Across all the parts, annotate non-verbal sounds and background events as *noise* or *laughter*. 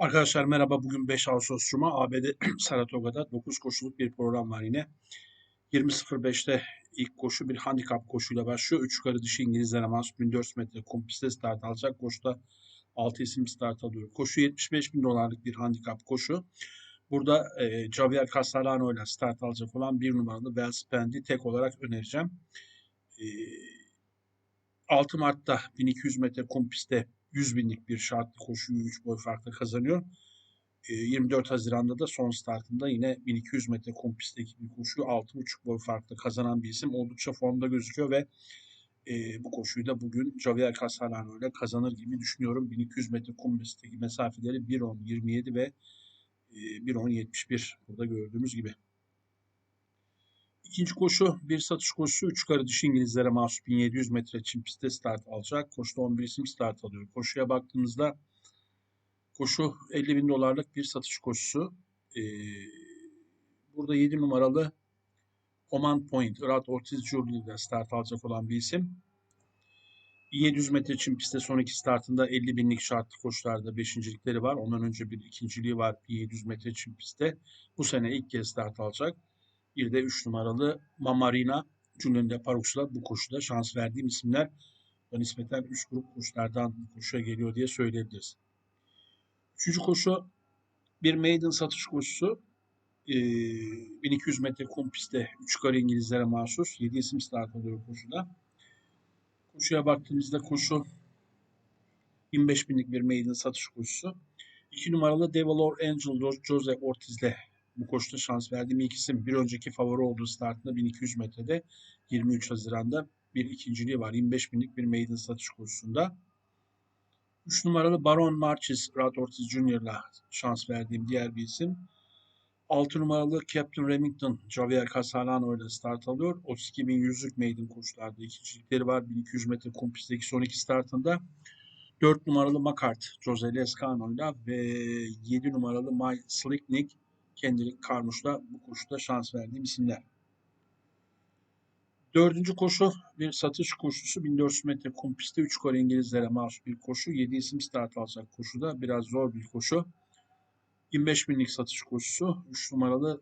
Arkadaşlar merhaba. Bugün 5 Ağustos Cuma ABD *clears throat* Saratoga'da 9 koşuluk bir program var yine. 20.05'te ilk koşu bir handikap koşuyla başlıyor. 3 yukarı dişi İngilizlere mahsus 1400 metre kum start alacak. Koşuda 6 isim start alıyor. Koşu 75 bin dolarlık bir handikap koşu. Burada e, Javier Castellano ile start alacak olan bir numaralı Wellspend'i tek olarak önereceğim. E, 6 Mart'ta 1200 metre kum 100 binlik bir şartlı koşuyu 3 boy farklı kazanıyor. 24 Haziran'da da son startında yine 1200 metre kum pistteki bir koşuyu 6,5 boy farklı kazanan bir isim. Oldukça formda gözüküyor ve e, bu koşuyu da bugün Javier Castellano ile kazanır gibi düşünüyorum. 1200 metre kum pistteki mesafeleri 1.10.27 ve e, 1.10.71 burada gördüğümüz gibi. İkinci koşu bir satış koşusu. Üç karı dişi İngilizlere mahsus 1700 metre çim pistte start alacak. Koşuda 11 isim start alıyor. Koşuya baktığımızda koşu 50 bin dolarlık bir satış koşusu. Ee, burada 7 numaralı Oman Point, Irat Ortiz Jurli ile start alacak olan bir isim. 700 metre çim pistte son iki startında 50 binlik şartlı koşularda beşincilikleri var. Ondan önce bir ikinciliği var 700 metre çim pistte. Bu sene ilk kez start alacak. Bir de 3 numaralı Mamarina Julian de Parux'la bu koşuda şans verdiğim isimler nispeten üst grup koşulardan bu koşuya geliyor diye söyleyebiliriz. Üçüncü koşu bir maiden satış koşusu. Ee, 1200 metre kum pistte 3 yukarı İngilizlere mahsus 7 isim start alıyor koşuda. Koşuya baktığımızda koşu 25 binlik bir maiden satış koşusu. 2 numaralı Devil or Angel Jose Ortiz'le bu koşuda şans verdiğim ilk isim. Bir önceki favori olduğu startında 1200 metrede 23 Haziran'da bir ikinciliği var. 25 binlik bir maiden satış koşusunda. 3 numaralı Baron Marches Rad Ortiz Jr.'la şans verdiğim diğer bir isim. 6 numaralı Captain Remington Javier Casalano ile start alıyor. 32.100'lük maiden koşularda ikincilikleri var. 1200 metre kum pistteki son iki startında. 4 numaralı Makart Jose Lescano ile ve 7 numaralı My Slicknick Kendrick Karmuş'la bu koşuda şans verdiğim isimler. Dördüncü koşu bir satış koşusu. 1400 metre kum pistte 3 kore İngilizlere mahsus bir koşu. 7 isim start alacak koşuda. Biraz zor bir koşu. 25 binlik satış koşusu. 3 numaralı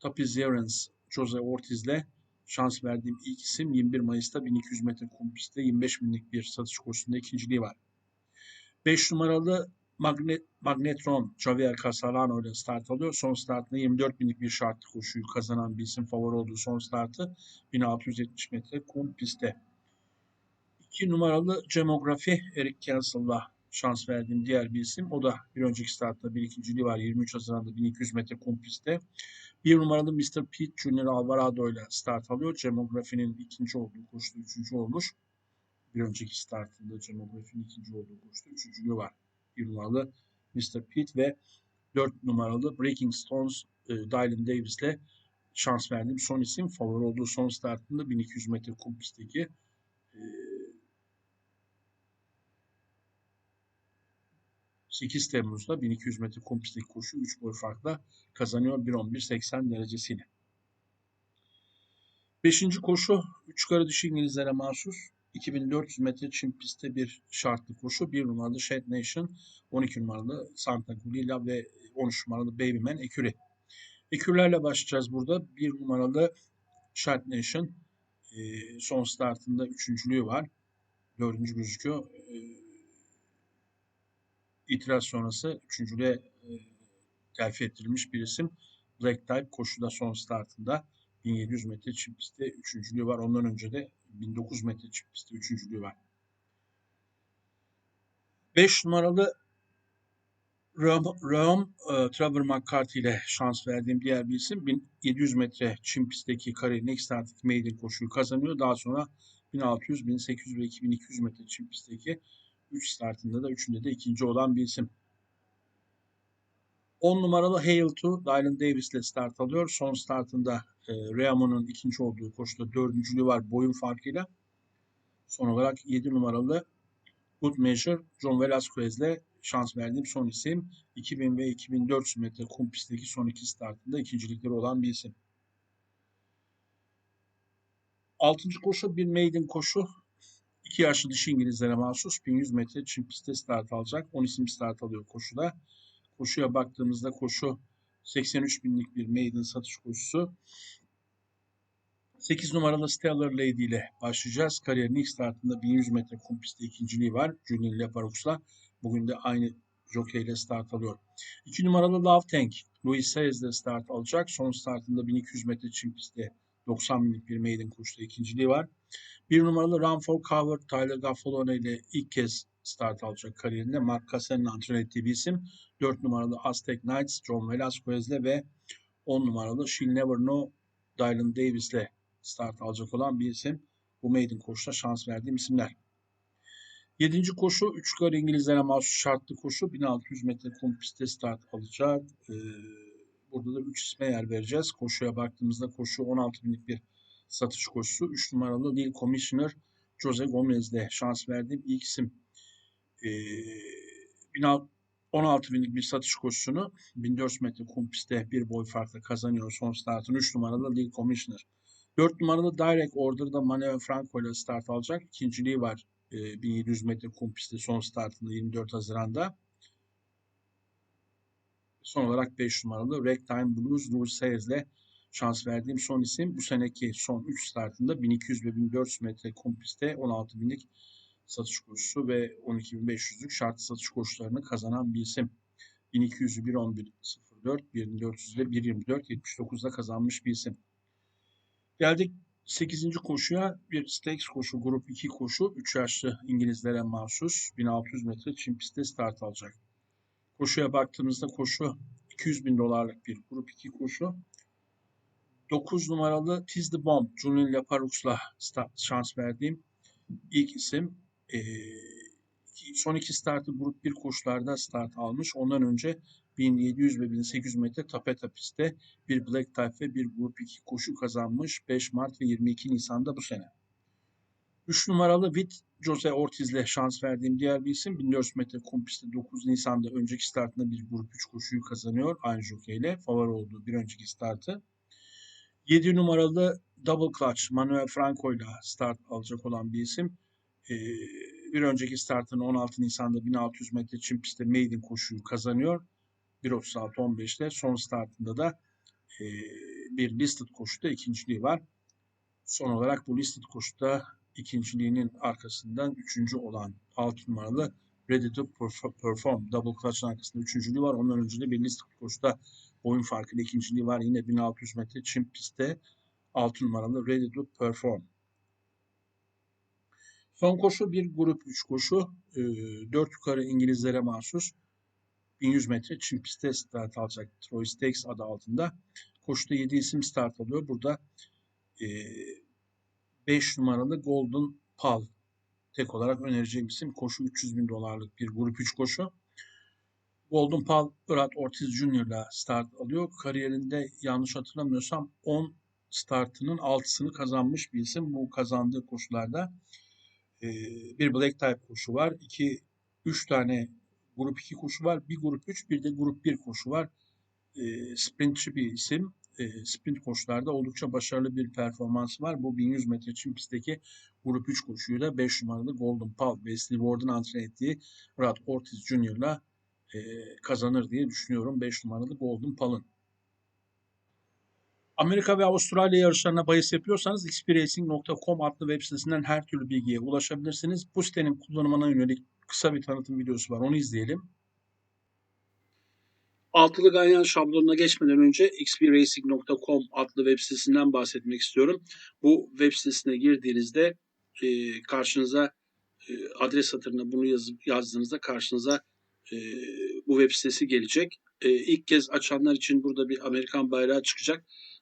Tapizierens Jose Ortiz'le şans verdiğim ilk isim 21 Mayıs'ta 1200 metre kum pistte 25 binlik bir satış koşusunda ikinciliği var. 5 numaralı Magnet, Magnetron Javier Casalano ile start alıyor. Son startında 24 binlik bir şartlı koşuyu kazanan bir isim favori olduğu son startı 1670 metre kum pistte. 2 numaralı Demografi Eric Cancel'la şans verdiğim diğer bir isim. O da bir önceki startta bir ikinciliği var. 23 Haziran'da 1200 metre kum pistte. Bir numaralı Mr. Pete Junior Alvarado ile start alıyor. Demografi'nin ikinci olduğu koşuda üçüncü olmuş. Bir önceki startında Demografi'nin ikinci olduğu koşuda üçüncülüğü var. 1 numaralı Mr. Pitt ve 4 numaralı Breaking Stones e, Dylan Davis'le şans verdiğim son isim. Favori olduğu son startında 1200 metre kum e, 8 Temmuz'da 1200 metre kum koşu 3 boy farkla kazanıyor 1.11.80 derecesiyle. Beşinci koşu 3 yukarı dişi İngilizlere mahsus 2400 metre çim pistte bir şartlı koşu. 1 numaralı Shed Nation, 12 numaralı Santa Gulila ve 13 numaralı Babyman Eküri. Ekürlerle başlayacağız burada. 1 numaralı Shed Nation e, son startında üçüncülüğü var. Dördüncü gözüküyor. E, itiraz sonrası üçüncülüğe e, terfi ettirilmiş bir isim. Black Type koşuda son startında 1700 metre çim pistte üçüncülüğü var. Ondan önce de 1900 metre çim pistte üçüncülüğü var. 5 numaralı Rome Trevor McCarthy ile şans verdiğim diğer bir isim 1700 metre çim pistteki kare next artık maiden koşuyu kazanıyor. Daha sonra 1600, 1800 ve 2200 metre çim pistteki 3 startında da 3'ünde de ikinci olan bir isim. 10 numaralı Hale 2 Dylan Davis ile start alıyor. Son startında e, Reamo'nun ikinci olduğu koşuda dördüncülüğü var boyun farkıyla. Son olarak 7 numaralı Good Measure John Velasquez ile şans verdiğim son isim. 2000 ve 2400 metre kum pistteki son iki startında ikincilikleri olan bir isim. Altıncı koşu bir maiden koşu. İki yaşlı dişi İngilizlere mahsus 1100 metre çim pistte start alacak. 10 isim start alıyor koşuda. Koşuya baktığımızda koşu 83 binlik bir maiden satış koşusu. 8 numaralı Stellar Lady ile başlayacağız. Kariyerin ilk startında 1100 metre kum pistte ikinciliği var. Julian Leparox'la. Bugün de aynı jockey ile start alıyor. 2 numaralı Love Tank. Louis Sayes ile start alacak. Son startında 1200 metre çim pistte 90 binlik bir maiden koşuda ikinciliği var. 1 numaralı Run for Cover Tyler Gaffalone ile ilk kez start alacak kariyerinde. Mark Cassen'in antrenör ettiği bir isim. 4 numaralı Aztec Knights John Velasquez ile ve 10 numaralı She'll Never Know Dylan Davis ile start alacak olan bir isim. Bu maiden koşuda şans verdiğim isimler. Yedinci koşu 3 kar İngilizlere mahsus şartlı koşu 1600 metre kum pistte start alacak. Ee, burada da 3 isme yer vereceğiz. Koşuya baktığımızda koşu 16 binlik bir satış koşusu. 3 numaralı Lil Commissioner Jose Gomez'de şans verdiğim ilk isim. Ee, 16 binlik bir satış koşusunu 1400 metre kum pistte bir boy farkla kazanıyor son startın 3 numaralı Lil Commissioner. 4 numaralı Direct Order'da Manuel Franco ile start alacak. İkinciliği var e, 1700 metre kum pistte son startında 24 Haziran'da. Son olarak 5 numaralı Ragtime Blues Louis Sayers ile şans verdiğim son isim. Bu seneki son 3 startında 1200 ve 1400 metre kum pistte 16 binlik satış koşusu ve 12.500'lük şartlı satış koşularını kazanan bir isim. 1200'ü 1.11.04, 1.400'de 1.24, 79'da kazanmış bir isim. Geldik 8. koşuya bir stakes koşu, grup 2 koşu, 3 yaşlı İngilizlere mahsus 1600 metre çim pistte start alacak. Koşuya baktığımızda koşu 200 bin dolarlık bir grup 2 koşu. 9 numaralı Tiz the Bomb, Julian Leparox'la şans verdiğim ilk isim. Ee, son iki startı grup 1 koşularda start almış. Ondan önce 1700 ve 1800 metre tapeta pistte bir Black Type ve bir Grup 2 koşu kazanmış 5 Mart ve 22 Nisan'da bu sene. 3 numaralı Vit Jose Ortiz ile şans verdiğim diğer bir isim 1400 metre kum pistte 9 Nisan'da önceki startında bir Grup 3 koşuyu kazanıyor aynı jockey ile favori olduğu bir önceki startı. 7 numaralı Double Clutch Manuel Franco ile start alacak olan bir isim. Ee, bir önceki startını 16 Nisan'da 1600 metre çim pistte maiden koşuyu kazanıyor. 1.36-15'te son startında da e, bir listed koşuda ikinciliği var. Son olarak bu listed koşuda ikinciliğinin arkasından üçüncü olan 6 numaralı Ready to Perform Double Clutch'ın arkasında üçüncülüğü var. Önce de bir listed koşuda boyun farkıyla ikinciliği var. Yine 1600 metre çim pistte 6 numaralı Ready to Perform. Son koşu bir grup 3 koşu. E, 4 yukarı İngilizlere mahsus. 1100 metre çim pistte start alacak Troy Stakes adı altında. Koşuda 7 isim start alıyor. Burada e, 5 numaralı Golden Pal tek olarak önereceğim isim. Koşu 300 bin dolarlık bir grup 3 koşu. Golden Pal Brad Ortiz ile start alıyor. Kariyerinde yanlış hatırlamıyorsam 10 startının 6'sını kazanmış bir isim. Bu kazandığı koşularda bir Black Type koşu var. 2 3 tane grup 2 koşu var. Bir grup 3 bir de grup 1 koşu var. E, sprintçi bir isim. E, sprint koşularda oldukça başarılı bir performansı var. Bu 1100 metre çim pistteki grup 3 koşuyu da 5 numaralı Golden Pal Wesley Ward'un antren ettiği Brad Ortiz Jr.'la e, kazanır diye düşünüyorum 5 numaralı Golden Pal'ın. Amerika ve Avustralya yarışlarına bahis yapıyorsanız xpracing.com adlı web sitesinden her türlü bilgiye ulaşabilirsiniz. Bu sitenin kullanımına yönelik kısa bir tanıtım videosu var. Onu izleyelim. Altılı ganyan şablonuna geçmeden önce xpracing.com adlı web sitesinden bahsetmek istiyorum. Bu web sitesine girdiğinizde e, karşınıza e, adres satırına bunu yazıp yazdığınızda karşınıza e, bu web sitesi gelecek. E, ilk kez açanlar için burada bir Amerikan bayrağı çıkacak.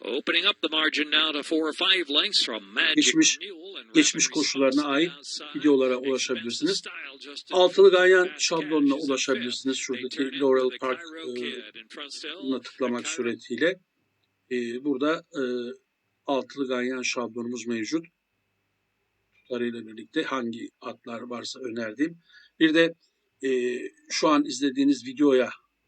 Opening up the margin now to four or five lengths from Magic Geçmiş- geçmiş koşularına ait videolara ulaşabilirsiniz. Altılı ganyan şablonuna ulaşabilirsiniz. Şuradaki Laurel the Park Cairo e, tıklamak suretiyle e, burada e, altılı ganyan şablonumuz mevcut. Tutarıyla birlikte hangi atlar varsa önerdiğim. Bir de e, şu an izlediğiniz videoya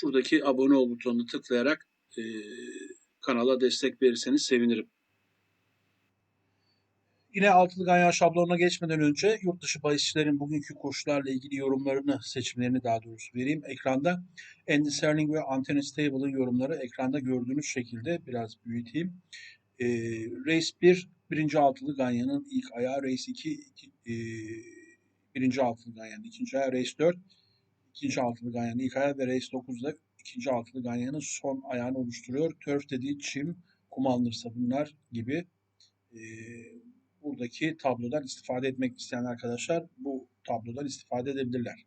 şuradaki abone ol butonunu tıklayarak e, kanala destek verirseniz sevinirim. Yine altılı ganyan şablonuna geçmeden önce yurt dışı bahisçilerin bugünkü koşularla ilgili yorumlarını, seçimlerini daha doğrusu vereyim. Ekranda Andy Serling ve Anthony Stable'ın yorumları ekranda gördüğünüz şekilde biraz büyüteyim. Ee, race 1, birinci altılı ganyanın ilk ayağı. Race 2, iki, e, birinci altılı ganyanın ikinci ayağı. Race 4, ikinci altılı ganyanın ilk ayağı ve Race 9'da ikinci altılı ganyanın son ayağını oluşturuyor. Turf dediği çim, kum alınırsa bunlar gibi e, buradaki tablodan istifade etmek isteyen arkadaşlar bu tablodan istifade edebilirler.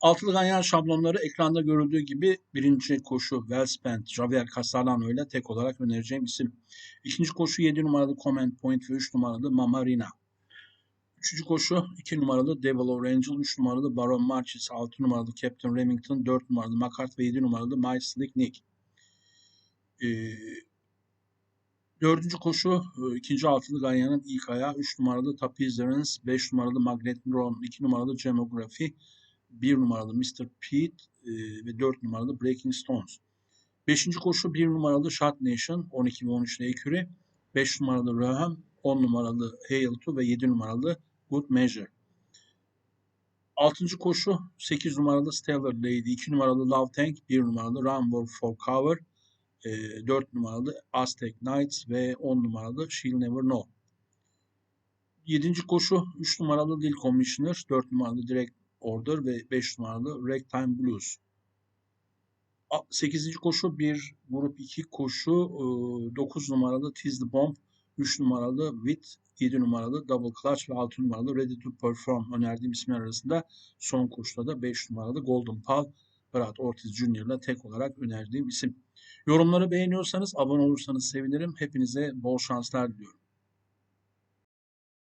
Altılı ganyan şablonları ekranda görüldüğü gibi birinci koşu Wellspent, Javier Castellano ile tek olarak önereceğim isim. İkinci koşu 7 numaralı Comment Point ve 3 numaralı Mamarina. Üçüncü koşu 2 numaralı Devil or Angel, 3 numaralı Baron Marchis, 6 numaralı Captain Remington, 4 numaralı Macart ve 7 numaralı My Slick Nick. Ee, Dördüncü koşu e, ikinci altılı ganyanın ilk ayağı 3 numaralı Tapizerens, 5 numaralı Magnet Ron, 2 numaralı Gemography, 1 numaralı Mr. Pete e, ve 4 numaralı Breaking Stones. Beşinci koşu 1 numaralı Shot Nation 12 ve 13 Eküre, 5 numaralı Raham, 10 numaralı Hail to ve 7 numaralı Good Measure. Altıncı koşu 8 numaralı Stellar Lady, 2 numaralı Love Tank, 1 numaralı Run for Cover, 4 numaralı Aztec Knights ve 10 numaralı She'll Never Know. 7. koşu 3 numaralı Dil Commissioner, 4 numaralı Direct Order ve 5 numaralı Ragtime Blues. 8. koşu 1 grup 2 koşu 9 numaralı Tis the Bomb, 3 numaralı Wit, 7 numaralı Double Clutch ve 6 numaralı Ready to Perform önerdiğim isimler arasında son koşuda da 5 numaralı Golden Pal, Brad Ortiz Jr. ile tek olarak önerdiğim isim. Yorumları beğeniyorsanız abone olursanız sevinirim. Hepinize bol şanslar diliyorum.